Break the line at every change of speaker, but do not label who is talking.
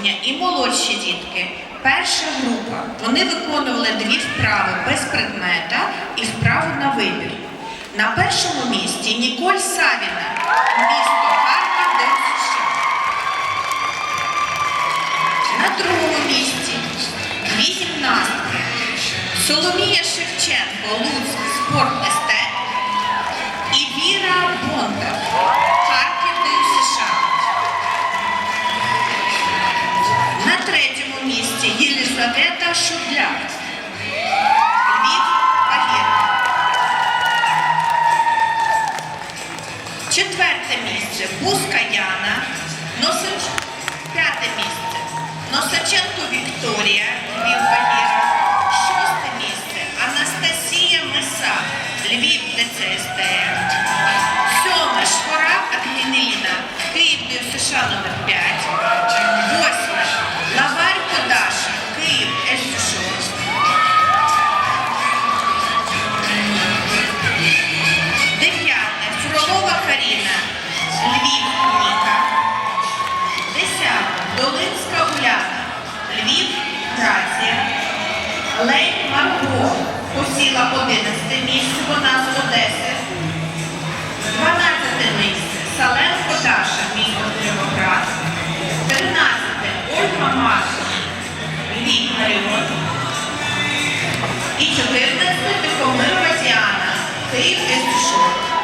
народження і молодші дітки. Перша група. Вони виконували дві вправи без предмета і вправу на вибір. На першому місці Ніколь Савіна, місто Харків, де На другому місці дві гімнастки. Соломія Шевченко, Луцьк, спорт естет На третьому місці Єлизавета Шубляк, Львів, Багір. Четверте місце Бузька Яна, Носич... п'яте місце Носаченко Вікторія, Львів Багіра. Шосте місце Анастасія Меса, Львів ДЦСТМ. Сьоме Шпорак Ангеліна, Київ США номер 5. Лейн Марго посіла 11 місце, вона з Одеси. 12 місце Саленко Даша, місто Кривоград. 13 Ольга Маша, Львів Маріон. І 14 Тихомирова Діана, Київ СШО.